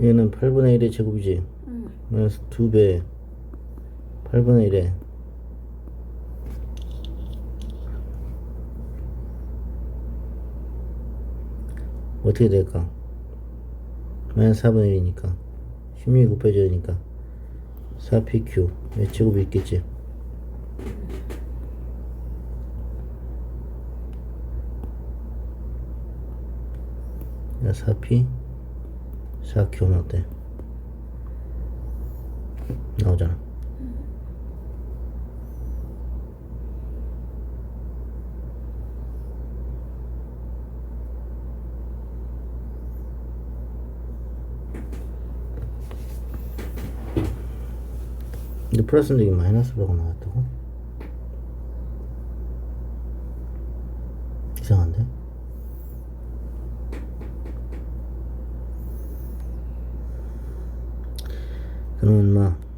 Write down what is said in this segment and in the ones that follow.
얘는 8분의 1의 제곱이지. 응. 마이너스 2배. 8분의 1에. 어떻게 될까? 마이너스 4분의 1이니까. 16이 곱해져야 되니까. 4pq 의 제곱이 있겠지. 야 4p 4q는 어때? 나오잖아. 근데 플러스인데 이게 마이너스라고 나왔다고? 이상한데? 그러면 막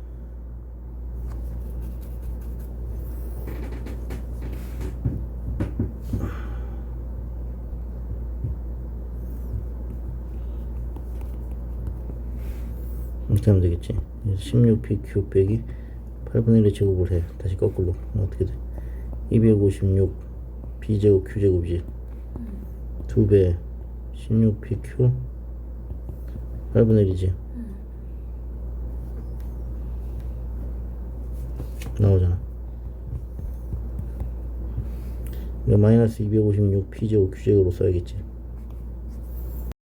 이렇게 하면 되겠지. 16pq 빼기 8분의 1의 제곱을 해. 다시 거꾸로. 어떻게 돼? 256 b제곱 q제곱이지. 2배. 16pq 8분의 1이지 나오잖아. 마이너스 256 p제곱 q제곱으로 써야겠지